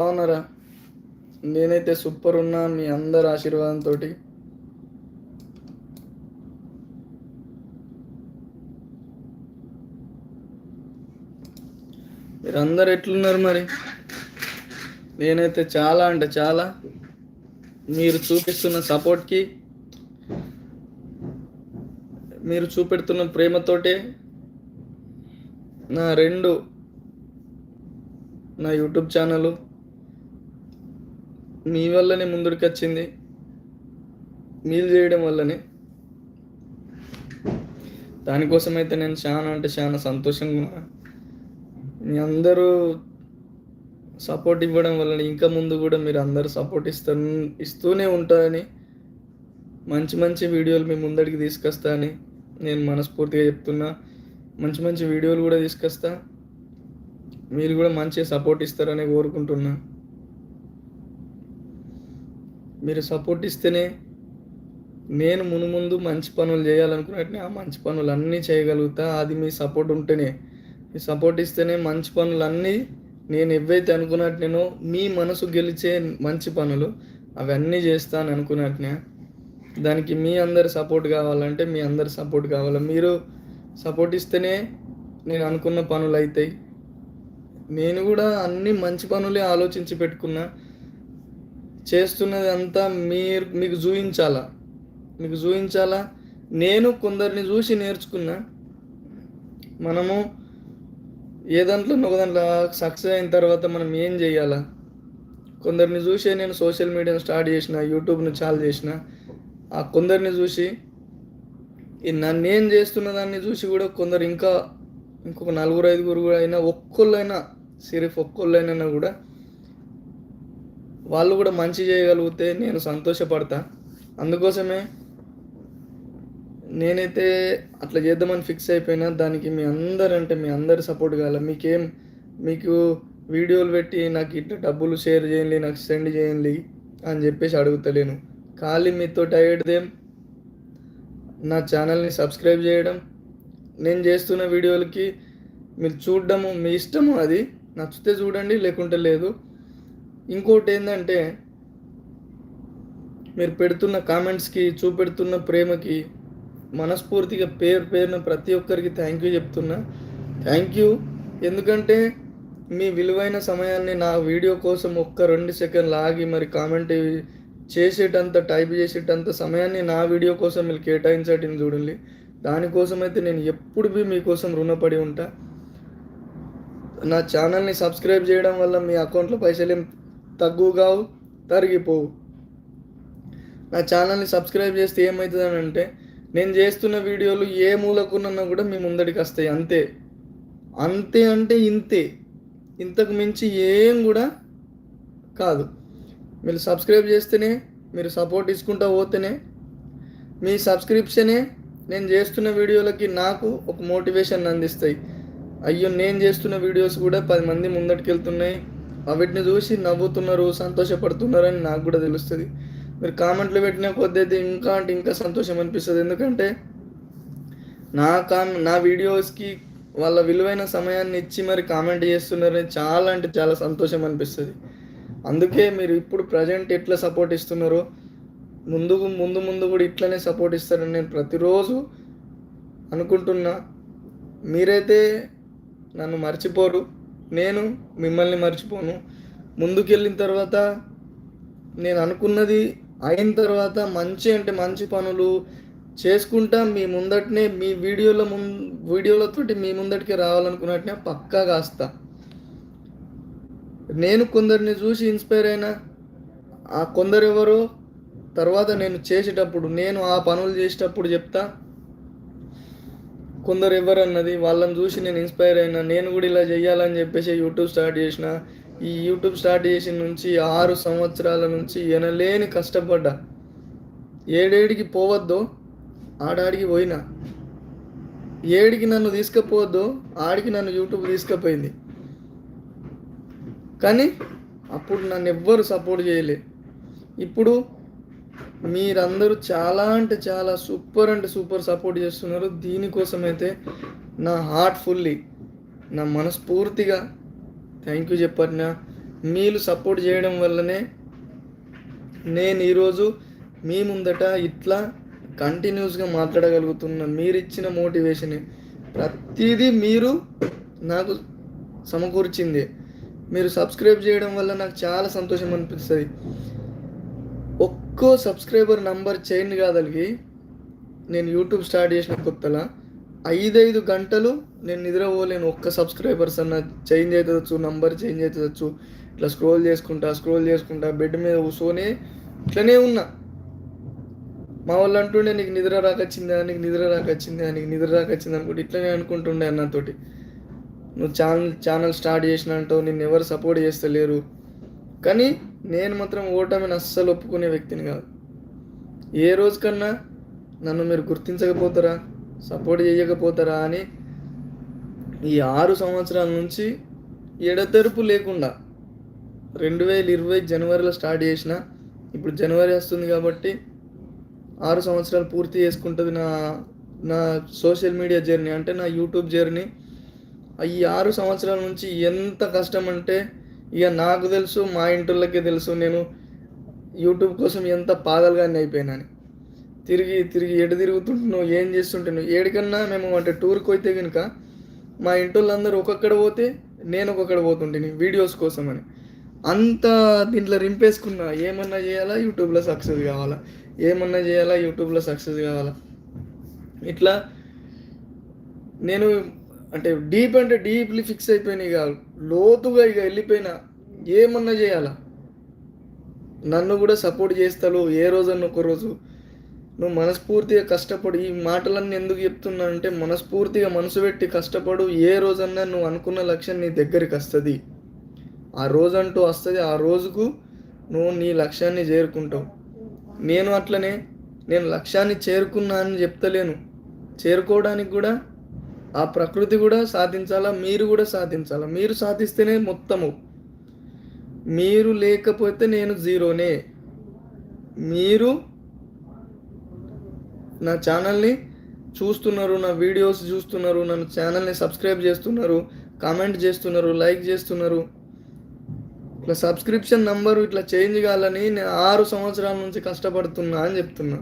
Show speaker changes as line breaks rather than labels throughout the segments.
బాగున్నారా? నేనైతే సూపర్ ఉన్నా మీ అందరి ఆశీర్వాదంతో మీరందరు ఎట్లున్నారు మరి? నేనైతే చాలా అంటే చాలా. మీరు చూపిస్తున్న సపోర్ట్కి మీరు చూపెడుతున్న ప్రేమతోటే నా రెండు నా యూట్యూబ్ ఛానల్ మీ వల్లనే ముందుకు వచ్చింది. మీరు చేయడం వల్లనే. దానికోసం అయితే నేను చాలా అంటే చాలా సంతోషంగా ఉన్నా. మీ అందరూ సపోర్ట్ ఇవ్వడం వల్లనే ఇంకా ముందు కూడా మీరు అందరూ సపోర్ట్ ఇస్తూ ఇస్తూనే ఉంటారని మంచి మంచి వీడియోలు మీ ముందడికి తీసుకొస్తా అని నేను మనస్ఫూర్తిగా చెప్తున్నా. మంచి మంచి వీడియోలు కూడా తీసుకొస్తా. మీరు కూడా మంచి సపోర్ట్ ఇస్తారని కోరుకుంటున్నా. మీరు సపోర్ట్ ఇస్తేనే నేను మునుముందు మంచి పనులు చేయాలనుకున్నట్టు ఆ మంచి పనులు అన్నీ చేయగలుగుతా. అది మీ సపోర్ట్ ఉంటేనే. మీ సపోర్ట్ ఇస్తేనే మంచి పనులు అన్నీ నేను ఎవైతే అనుకున్నట్టునేనో మీ మనసు గెలిచే మంచి పనులు అవన్నీ చేస్తాను అనుకున్నట్టునే. దానికి మీ అందరి సపోర్ట్ కావాలంటే మీ అందరి సపోర్ట్ కావాలి. మీరు సపోర్ట్ ఇస్తేనే నేను అనుకున్న పనులు అవుతాయి నేను కూడా అన్ని మంచి పనులే ఆలోచించి పెట్టుకున్నా. చేస్తున్నది అంతా మీరు మీకు చూపించాలా మీకు చూపించాలా నేను కొందరిని చూసి నేర్చుకున్నా. మనము ఏ దాంట్లో ఒక దాంట్లో సక్సెస్ అయిన తర్వాత మనం ఏం చేయాలా? కొందరిని చూసే నేను సోషల్ మీడియాను స్టార్ట్ చేసిన యూట్యూబ్ను చాలా చేసిన. ఆ కొందరిని చూసి నన్ను ఏం చేస్తున్న దాన్ని చూసి కూడా కొందరు ఇంకా ఇంకొక నలుగురు ఐదుగురు కూడా అయినా ఒక్కళ్ళైనా సిరిఫ్ ఒక్కళ్ళైనా కూడా వాళ్ళు కూడా మంచి చేయగలిగితే నేను సంతోషపడతా. అందుకోసమే నేనైతే అట్లా చేద్దామని ఫిక్స్ అయిపోయినా దానికి మీ అందరు అంటే మీ అందరి సపోర్ట్ కావాలి? మీకేం మీకు వీడియోలు పెట్టి నాకు ఇట్లా డబ్బులు షేర్ చేయండి నాకు సెండ్ చేయండి అని చెప్పేసి అడుగుతలేను. ఖాళీ మీతో అయ్యేదేం నా ఛానల్ని సబ్స్క్రైబ్ చేయడం నేను చేస్తున్న వీడియోలకి మీరు చూడడము మీ ఇష్టము అది. నచ్చితే చూడండి లేకుంటే లేదు. ఇంకోటి ఏంటంటే మీరు పెడుతున్న కామెంట్స్కి చూపెడుతున్న ప్రేమకి మనస్ఫూర్తిగా పేరు పేరున ప్రతి ఒక్కరికి థ్యాంక్ యూ చెప్తున్నా. థ్యాంక్ యూ ఎందుకంటే మీ విలువైన సమయాన్ని నా వీడియో కోసం ఒక్క రెండు సెకండ్లు ఆగి మరి కామెంట్ చేసేటంత టైప్ చేసేటంత సమయాన్ని నా వీడియో కోసం మీరు కేటాయించటం చూడండి. దానికోసం అయితే నేను ఎప్పుడు బి మీకోసం రుణపడి ఉంటా. నా ఛానల్ని సబ్స్క్రైబ్ చేయడం వల్ల మీ అకౌంట్లో పైసలు ఏం తగ్గుగా తరిగిపోవు. నా ఛానల్ని సబ్స్క్రైబ్ చేస్తే ఏమవుతుందని అంటే నేను చేస్తున్న వీడియోలు ఏ మూలకున్నా కూడా మీ ముందడికి వస్తాయి అంతే. అంతే అంటే ఇంతే. ఇంతకు మించి ఏం కూడా కాదు. మీరు సబ్స్క్రైబ్ చేస్తేనే మీరు సపోర్ట్ ఇచ్చుకుంటా పోతేనే మీ సబ్స్క్రిప్షనే నేను చేస్తున్న వీడియోలకి నాకు ఒక మోటివేషన్ అందిస్తాయి. అయ్యో నేను చేస్తున్న వీడియోస్ కూడా పది మంది ముందటికి వెళ్తున్నాయి వీటిని చూసి నవ్వుతున్నారు సంతోషపడుతున్నారని నాకు కూడా తెలుస్తుంది. మీరు కామెంట్లు పెట్టిన కొద్దీ ఇంకా అంటే ఇంకా సంతోషం అనిపిస్తుంది. ఎందుకంటే నా కామ్ నా వీడియోస్కి వాళ్ళ విలువైన సమయాన్ని ఇచ్చి మరి కామెంట్ చేస్తున్నారని చాలా అంటే చాలా సంతోషం అనిపిస్తుంది. అందుకే మీరు ఇప్పుడు ప్రజెంట్ ఎట్లా సపోర్ట్ ఇస్తున్నారో ముందు ముందు ముందు కూడా ఇట్లనే సపోర్ట్ ఇస్తారని నేను ప్రతిరోజు అనుకుంటున్నా. మీరైతే నన్ను మర్చిపోరు. నేను మిమ్మల్ని మర్చిపోను. ముందుకెళ్ళిన తర్వాత నేను అనుకున్నది అయిన తర్వాత మంచి అంటే మంచి పనులు చేసుకుంటా మీ ముందటనే మీ వీడియోల ముం వీడియోలతోటి మీ ముందటికి రావాలనుకున్నట్టునే పక్కా కాస్తా. నేను కొందరిని చూసి ఇన్స్పైర్ అయినా ఆ కొందరు ఎవరో తర్వాత నేను చేసేటప్పుడు నేను ఆ పనులు చేసేటప్పుడు చెప్తా కొందరు ఎవరన్నది వాళ్ళని చూసి నేను ఇన్స్పైర్ అయినా నేను కూడా ఇలా చేయాలని చెప్పేసి యూట్యూబ్ స్టార్ట్ చేసిన. ఈ యూట్యూబ్ స్టార్ట్ చేసిన నుంచి ఆరు సంవత్సరాల నుంచి ఎనలేని కష్టపడ్డా. ఏడేడికి పోవద్దో ఆడాడికి పోయినా. ఏడికి నన్ను తీసుకుపోవద్దు ఆడికి నన్ను యూట్యూబ్ తీసుకుపోయింది. కానీ అప్పుడు నన్ను ఎవ్వరు సపోర్ట్ చేయలే. ఇప్పుడు మీరందరూ చాలా అంటే చాలా సూపర్ అంటే సూపర్ సపోర్ట్ చేస్తున్నారు. దీనికోసం అయితే నా హార్ట్ ఫుల్లీ నా మనస్ఫూర్తిగా థ్యాంక్ యూ చెప్పారిన మీరు సపోర్ట్ చేయడం వల్లనే నేను ఈరోజు మీ ముందట ఇట్లా కంటిన్యూస్గా మాట్లాడగలుగుతున్నా. మీరు ఇచ్చిన మోటివేషన్ ప్రతిదీ మీరు నాకు సమకూర్చింది. మీరు సబ్స్క్రైబ్ చేయడం వల్ల నాకు చాలా సంతోషం అనిపిస్తుంది ఎక్కువ సబ్స్క్రైబర్ నంబర్ చేంజ్ కాదలిగి నేను యూట్యూబ్ స్టార్ట్ చేసిన కొత్తలా. ఐదైదు గంటలు నేను నిద్రపోలేను. ఒక్క సబ్స్క్రైబర్స్ అన్న చేంజ్ అవుతుందచ్చు నంబర్ చేంజ్ అవుతుందచ్చు ఇట్లా స్క్రోల్ చేసుకుంటా స్క్రోల్ చేసుకుంటా బెడ్ మీద కూర్చొని ఇట్లనే ఉన్నా. మా వాళ్ళు అంటుండే నీకు నిద్ర రాకొచ్చిందా? నీకు నిద్ర రాకొచ్చిందా? నీకు నిద్ర రాకొచ్చింది? అనుకుంటే ఇట్లనే అనుకుంటుండే అన్నతోటి నువ్వు ఛానల్ ఛానల్ స్టార్ట్ చేసిన నిన్ను ఎవరు సపోర్ట్ చేస్తలేరు. కానీ నేను మాత్రం ఓటమిని అస్సలు ఒప్పుకునే వ్యక్తిని కాదు. ఏ రోజుకన్నా నన్ను మీరు గుర్తించకపోతారా? సపోర్ట్ చేయకపోతారా అని ఈ ఆరు సంవత్సరాల నుంచి ఎడతెరుపు లేకుండా రెండు వేల ఇరవై జనవరిలో స్టార్ట్ చేసిన ఇప్పుడు జనవరి వస్తుంది కాబట్టి ఆరు సంవత్సరాలు పూర్తి చేసుకుంటుంది నా నా సోషల్ మీడియా జర్నీ అంటే నా యూట్యూబ్ జర్నీ. ఈ ఆరు సంవత్సరాల నుంచి ఎంత కష్టం అంటే ఇక నాకు తెలుసు మా ఇంటిళ్ళకే తెలుసు నేను యూట్యూబ్ కోసం ఎంత పాగలుగానే అయిపోయినాను. తిరిగి తిరిగి ఎటు తిరుగుతుంటున్నావు ఏం చేస్తుంటున్నావు? ఏడికన్నా మేము అంటే టూర్కి పోతే కనుక మా ఇంటోళ్ళందరూ ఒక్కొక్కడ పోతే నేను ఒక్కొక్కడ పోతుంటేని వీడియోస్ కోసం అని అంత దీంట్లో రింపేసుకున్నా ఏమన్నా చేయాలా? యూట్యూబ్లో సక్సెస్ కావాలా? ఏమన్నా చేయాలా? యూట్యూబ్లో సక్సెస్ కావాలా? ఇట్లా నేను అంటే డీప్ అంటే డీప్లీ ఫిక్స్ అయిపోయినాయి కాదు. లోతుగా ఇక వెళ్ళిపోయినా ఏమన్నా చేయాలా? నన్ను కూడా సపోర్ట్ చేస్తావు ఏ రోజన్నా ఒక రోజు. నువ్వు మనస్ఫూర్తిగా కష్టపడు ఈ మాటలన్నీ ఎందుకు చెప్తున్నా అంటే మనస్ఫూర్తిగా మనసు పెట్టి కష్టపడు ఏ రోజన్నా నువ్వు అనుకున్న లక్ష్యం నీ దగ్గరికి వస్తుంది. ఆ రోజంటూ వస్తుంది ఆ రోజుకు నువ్వు నీ లక్ష్యాన్ని చేరుకుంటావు. నేను అట్లనే నేను లక్ష్యాన్ని చేరుకున్నా అని చెప్తలేను. చేరుకోవడానికి కూడా ఆ ప్రకృతి కూడా సాధించాలా? మీరు కూడా సాధించాలా? మీరు సాధిస్తేనే మొత్తము. మీరు లేకపోతే నేను జీరోనే. మీరు నా ఛానల్ని చూస్తున్నారు నా వీడియోస్ చూస్తున్నారు నన్ను ఛానల్ని సబ్స్క్రైబ్ చేస్తున్నారు కామెంట్ చేస్తున్నారు లైక్ చేస్తున్నారు. ఇట్లా సబ్స్క్రిప్షన్ నంబర్ ఇట్లా చేంజ్ కావాలని నేను ఆరు సంవత్సరాల నుంచి కష్టపడుతున్నా అని చెప్తున్నా.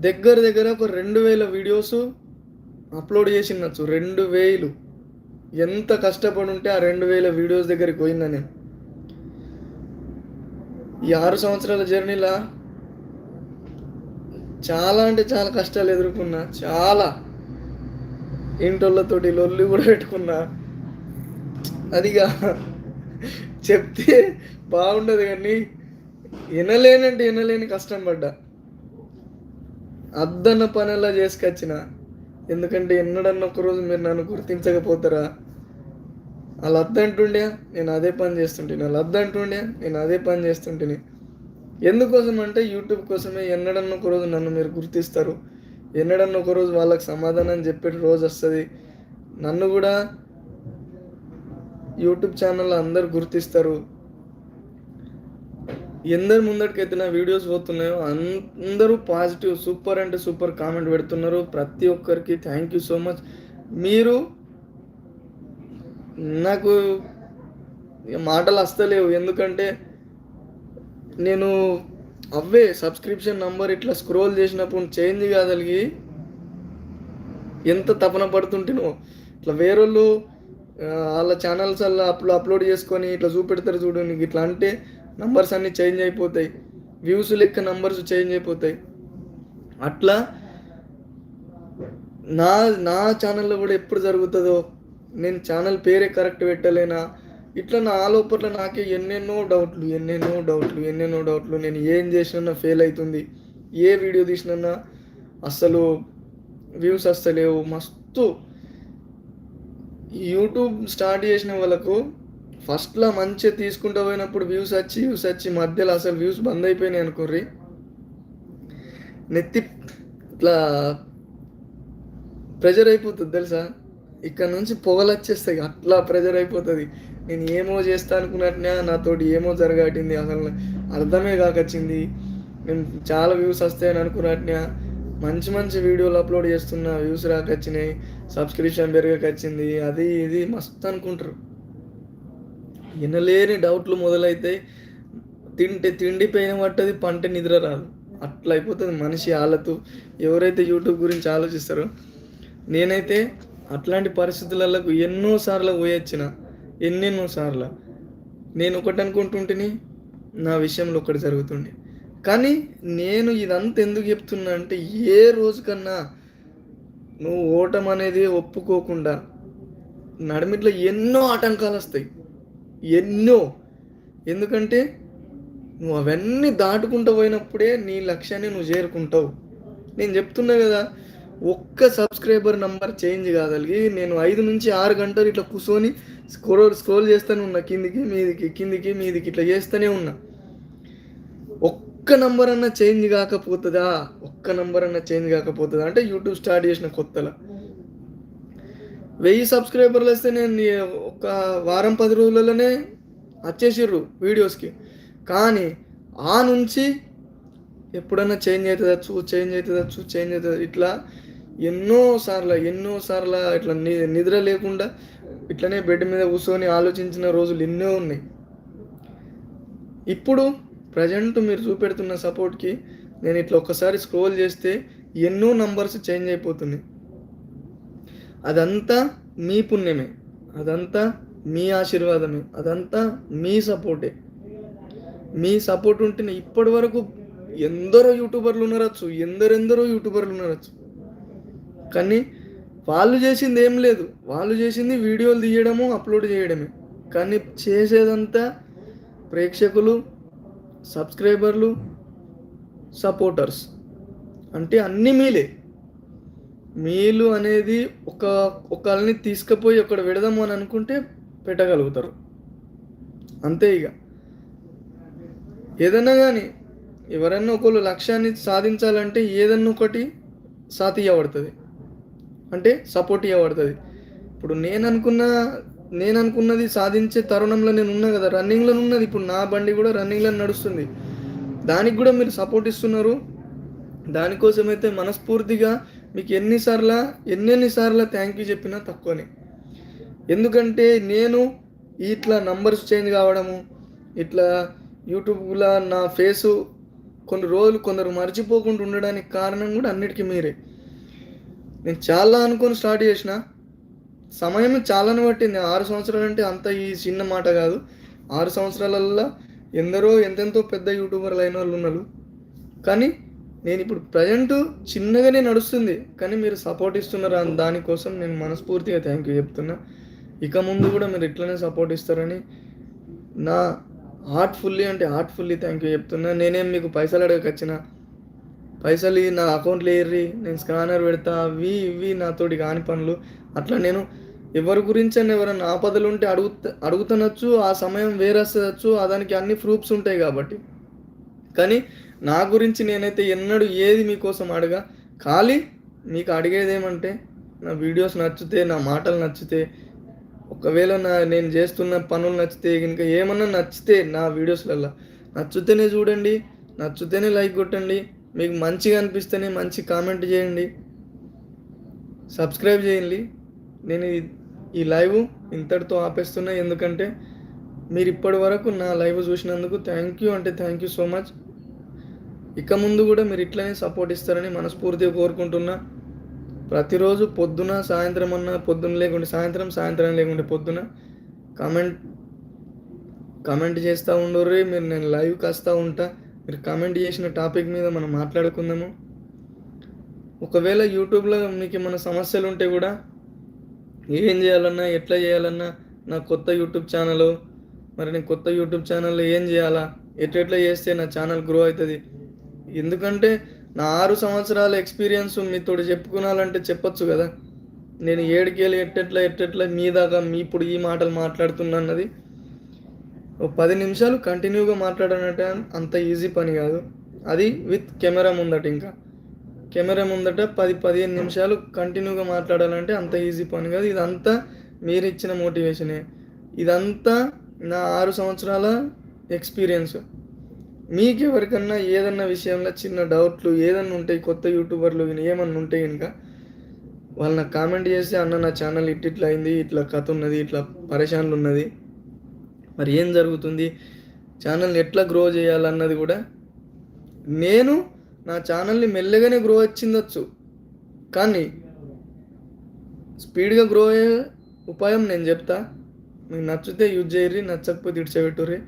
దగ్గర దగ్గర ఒక రెండు వేల వీడియోస్ అప్లోడ్ చేసినచ్చు రెండు వేలు. ఎంత కష్టపడి ఉంటే ఆ రెండు వేల వీడియోస్ దగ్గరికి పోయిందా నేను. ఈ ఆరు సంవత్సరాల జర్నీలా చాలా అంటే చాలా కష్టాలు ఎదుర్కొన్నా. చాలా. ఇంటోళ్ళతోటి లొల్లి కూడా పెట్టుకున్నా. అదిగా చెప్తే బాగుండదు కానీ వినలేనంటే వినలేని కష్టం పడ్డా. అద్దన్న పనిలా చేసుకొచ్చిన. ఎందుకంటే ఎన్నడన్న ఒకరోజు మీరు నన్ను గుర్తించకపోతారా? వాళ్ళు అద్దంటుండే నేను అదే పని చేస్తుంటే వాళ్ళు అద్దంటుండే నేను అదే పని చేస్తుంటేనే ఎందుకోసం అంటే యూట్యూబ్ కోసమే ఎన్నడన్న ఒక రోజు నన్ను మీరు గుర్తిస్తారు. ఎన్నడన్న ఒక రోజు వాళ్ళకి సమాధానం చెప్పే రోజు వస్తుంది. నన్ను కూడా యూట్యూబ్ ఛానల్లో అందరు గుర్తిస్తారు. ఎందరు ముందటికైతే నా వీడియోస్ పోతున్నాయో అందరూ పాజిటివ్ సూపర్ అంటే సూపర్ కామెంట్ పెడుతున్నారు. ప్రతి ఒక్కరికి థ్యాంక్ యూ సో మచ్ మీరు నాకు మాటలు వస్తలేవు ఎందుకంటే నేను అవే సబ్స్క్రిప్షన్ నంబర్ ఇట్లా స్క్రోల్ చేసినప్పుడు చేంజ్ కాదలిగి ఎంత తపన పడుతుంటేనో ఇట్లా వేరోళ్ళు వాళ్ళ ఛానల్స్ అలా అప్లో అప్లోడ్ చేసుకొని ఇట్లా చూపెడతారు చూడు నీకు ఇట్లా అంటే నంబర్స్ అన్నీ చేంజ్ అయిపోతాయి. వ్యూస్ లెక్క నంబర్స్ చేంజ్ అయిపోతాయి. అట్లా నా నా ఛానల్లో కూడా ఎప్పుడు జరుగుతుందో నేను ఛానల్ పేరే కరెక్ట్ పెట్టలేనా? ఇట్లా నా లోపల నాకే ఎన్నెన్నో డౌట్లు ఎన్నెన్నో డౌట్లు ఎన్నెన్నో డౌట్లు నేను ఏం చేసినా ఫెయిల్ అవుతుంది. ఏ వీడియో తీసినా అస్సలు వ్యూస్ వస్తలేవు మస్తు యూట్యూబ్ స్టార్ట్ చేసిన వాళ్ళకు ఫస్ట్లో మంచిగా తీసుకుంటూ పోయినప్పుడు వ్యూస్ వచ్చి వ్యూస్ వచ్చి మధ్యలో అసలు వ్యూస్ బంద్ అయిపోయినాయి అనుకోర్రి. నెత్తి ఇట్లా ప్రెజర్ అయిపోతుంది తెలుసా? ఇక్కడ నుంచి పొగలు వచ్చేస్తాయి అట్లా ప్రెజర్ అయిపోతుంది. నేను ఏమో చేస్తా అనుకున్నట్టునే నాతోటి ఏమో జరగాటింది అసలు అర్థమే కాకొచ్చింది నేను చాలా వ్యూస్ వస్తాయని అనుకున్నట్టునే మంచి మంచి వీడియోలు అప్లోడ్ చేస్తున్నా వ్యూస్ రాకొచ్చినాయి సబ్స్క్రిప్షన్ పెరగకొచ్చింది అది ఇది మస్తు అనుకుంటారు. వినలేని డౌట్లు మొదలైతాయి. తింటే తిండి పైన పట్టది పంట నిద్ర రాదు. అట్లా అయిపోతుంది మనిషి ఆలతు. ఎవరైతే యూట్యూబ్ గురించి ఆలోచిస్తారో నేనైతే అట్లాంటి పరిస్థితులలో ఎన్నో సార్లు పోయొచ్చిన ఎన్నెన్నో సార్లు. నేను ఒకటి అనుకుంటుంటిని నా విషయంలో ఒకటి జరుగుతుండే. కానీ నేను ఇదంతా ఎందుకు చెప్తున్నా అంటే ఏ రోజుకన్నా నువ్వు ఓటం అనేది ఒప్పుకోకుండా నడిమిట్లో ఎన్నో ఆటంకాలు వస్తాయి ఎన్నో. ఎందుకంటే నువ్వు అవన్నీ దాటుకుంటూ పోయినప్పుడే నీ లక్ష్యాన్ని నువ్వు చేరుకుంటావు. నేను చెప్తున్నా కదా ఒక్క సబ్స్క్రైబర్ నంబర్ చేంజ్ కాగలిగి నేను ఐదు నుంచి ఆరు గంటలు ఇట్లా కూర్చొని స్క్రోల్ స్క్రోల్ చేస్తూనే ఉన్నా. కిందికి మీదికి కిందికి మీదికి ఇట్లా చేస్తూనే ఉన్నా. ఒక్క నంబర్ అన్న చేంజ్ కాకపోతుందా? ఒక్క నంబర్ అన్న చేంజ్ కాకపోతుందా? అంటే యూట్యూబ్ స్టార్ట్ చేసిన కొత్తలా. వెయ్యి సబ్స్క్రైబర్లు వస్తే నేను ఒక వారం పది రోజులలోనే వచ్చేసిర్రు వీడియోస్కి. కానీ ఆ నుంచి ఎప్పుడన్నా చేంజ్ అవుతుందచ్చు చేంజ్ అవుతుందచ్చు చేంజ్ అవుతుంది? ఇట్లా ఎన్నో సార్లు ఎన్నో సార్లు ఇట్లా నిద్ర లేకుండా ఇట్లనే బెడ్ మీద కూర్చొని ఆలోచించిన రోజులు ఎన్నో ఉన్నాయి. ఇప్పుడు ప్రజెంట్ మీరు చూపెడుతున్న సపోర్ట్కి నేను ఇట్లా ఒక్కసారి స్క్రోల్ చేస్తే ఎన్నో నంబర్స్ చేంజ్ అయిపోతున్నాయి. అదంతా మీ పుణ్యమే. అదంతా మీ ఆశీర్వాదమే. అదంతా మీ సపోర్టే. మీ సపోర్ట్ ఉంటేనే ఇప్పటి వరకు ఎందరో యూట్యూబర్లు ఉండరచ్చు ఎందరెందరో యూట్యూబర్లు ఉండరచ్చు కానీ వాళ్ళు చేసింది ఏం లేదు. వాళ్ళు చేసింది వీడియోలు తీయడము అప్లోడ్ చేయడమే. కానీ చేసేదంతా ప్రేక్షకులు సబ్స్క్రైబర్లు సపోర్టర్స్. అంటే అన్నీ మీలే. మేలు అనేది ఒక ఒకళ్ళని తీసుకుపోయి అక్కడ పెడదాము అని అనుకుంటే పెట్టగలుగుతారు. అంతే ఇక ఏదన్నా కానీ ఎవరన్నా ఒకళ్ళు లక్ష్యాన్ని సాధించాలంటే ఏదన్నా ఒకటి సాతి ఇవ్వబడుతుంది అంటే సపోర్ట్ ఇవ్వబడుతుంది. ఇప్పుడు నేను అనుకున్న నేను అనుకున్నది సాధించే తరుణంలో నేను ఉన్నా కదా రన్నింగ్లో ఉన్నది. ఇప్పుడు నా బండి కూడా రన్నింగ్లో నడుస్తుంది. దానికి కూడా మీరు సపోర్ట్ ఇస్తున్నారు. దానికోసమైతే మనస్ఫూర్తిగా మీకు ఎన్నిసార్లు ఎన్నెన్నిసార్లు థ్యాంక్ యూ చెప్పినా తక్కువనే. ఎందుకంటే నేను ఇట్లా నంబర్స్ చేంజ్ కావడము ఇట్లా యూట్యూబ్లో నా ఫేసు కొన్ని రోజులు కొందరు మర్చిపోకుండా ఉండడానికి కారణం కూడా అన్నిటికీ మీరే. నేను చాలా అనుకొని స్టార్ట్ చేసిన. సమయం చాలానే పట్టింది. ఆరు సంవత్సరాలు అంటే అంత ఈ చిన్న మాట కాదు. ఆరు సంవత్సరాలల్లో ఎందరో ఎంతెంతో పెద్ద యూట్యూబర్లు అయిన వాళ్ళు ఉన్నారు. కానీ నేను ఇప్పుడు ప్రజెంట్ చిన్నగానే నడుస్తుంది కానీ మీరు సపోర్ట్ ఇస్తున్నారు దానికోసం నేను మనస్ఫూర్తిగా థ్యాంక్ యూ చెప్తున్నా. ఇక ముందు కూడా మీరు ఇట్లనే సపోర్ట్ ఇస్తారని నా హార్ట్ఫుల్లీ అంటే హార్ట్ఫుల్లీ థ్యాంక్ యూ చెప్తున్నా. నేనేం మీకు పైసలు అడగకొచ్చిన. పైసలు నా అకౌంట్లో ఏర్రి నేను స్కానర్ పెడతా అవి ఇవి నాతోటి కాని పనులు. అట్లా నేను ఎవరి గురించి అని ఎవరైనా ఆపదలు ఉంటే అడుగు అడుగుతనొచ్చు ఆ సమయం వేరేస్తచ్చు దానికి అన్ని ప్రూఫ్స్ ఉంటాయి కాబట్టి. కానీ నా గురించి నేనైతే ఎన్నడూ ఏది మీకోసం అడగా ఖాళీ మీకు అడిగేది ఏమంటే నా వీడియోస్ నచ్చితే నా మాటలు నచ్చితే ఒకవేళ నా నేను చేస్తున్న పనులు నచ్చితే ఇంకా ఏమన్నా నచ్చితే నా వీడియోస్లలో నచ్చితేనే చూడండి నచ్చితేనే లైక్ కొట్టండి మీకు మంచిగా అనిపిస్తేనే మంచి కామెంట్ చేయండి సబ్స్క్రైబ్ చేయండి. నేను ఈ లైవ్ ఇంతటితో ఆపేస్తున్నా ఎందుకంటే మీరు ఇప్పటి వరకు నా లైవ్ చూసినందుకు థ్యాంక్ యూ అంటే థ్యాంక్ యూ సో మచ్. ఇక ముందు కూడా మీరు ఇట్లనే సపోర్ట్ ఇస్తారని మనస్ఫూర్తిగా కోరుకుంటున్నా. ప్రతిరోజు పొద్దున సాయంత్రం అన్న పొద్దున లేకుంటే సాయంత్రం సాయంత్రం లేకుంటే పొద్దున కమెంట్ కమెంట్ చేస్తూ ఉండరు మీరు నేను లైవ్కి వస్తూ ఉంటా. మీరు కమెంట్ చేసిన టాపిక్ మీద మనం మాట్లాడుకుందాము. ఒకవేళ యూట్యూబ్లో మీకు ఏమైనా సమస్యలు ఉంటే కూడా ఏం చేయాలన్నా ఎట్లా చేయాలన్నా నా కొత్త యూట్యూబ్ ఛానల్ మరి నేను కొత్త యూట్యూబ్ ఛానల్లో ఏం చేయాలా ఎట్లెట్లా చేస్తే నా ఛానల్ గ్రో అవుతుంది ఎందుకంటే నా ఆరు సంవత్సరాల ఎక్స్పీరియన్స్ మీతో చెప్పుకున్నాలంటే చెప్పొచ్చు కదా. నేను ఏడుకేళ్ళు ఎట్టెట్లా ఎట్టెట్లా మీ దాకా మీ ఇప్పుడు ఈ మాటలు మాట్లాడుతున్నా అన్నది. పది నిమిషాలు కంటిన్యూగా మాట్లాడాలంటే అంత ఈజీ పని కాదు. అది విత్ కెమెరా ముందట ఇంకా. కెమెరా ముందట పది పదిహేను నిమిషాలు కంటిన్యూగా మాట్లాడాలంటే అంత ఈజీ పని కాదు. ఇదంతా మీరు ఇచ్చిన మోటివేషనే. ఇదంతా నా ఆరు సంవత్సరాల ఎక్స్పీరియన్స్. మీకు ఎవరికన్నా ఏదన్నా విషయంలో చిన్న డౌట్లు ఏదన్నా ఉంటాయి కొత్త యూట్యూబర్లు ఏమన్నా ఉంటే కనుక నాకు కామెంట్ చేస్తే అన్న నా ఛానల్ ఇట్ ఇట్లా అయింది ఇట్లా కథ ఉన్నది ఇట్లా పరేషాన్లు ఉన్నది. మరి ఏం జరుగుతుంది? ఛానల్ని ఎట్లా గ్రో చేయాలన్నది కూడా నేను నా ఛానల్ని మెల్లగానే గ్రో వచ్చిందొచ్చు. కానీ స్పీడ్గా గ్రో అయ్యే ఉపాయం నేను చెప్తా. మీకు నచ్చితే యూజ్ చేయర్రి నచ్చకపోతే ఇడిచిపెట్టుర్రి.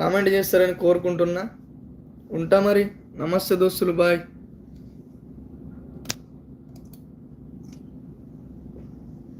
కామెంట్ చేస్తారని కోరుకుంటున్నా. ఉంటా మరి. నమస్తే దోస్తులు బాయ్.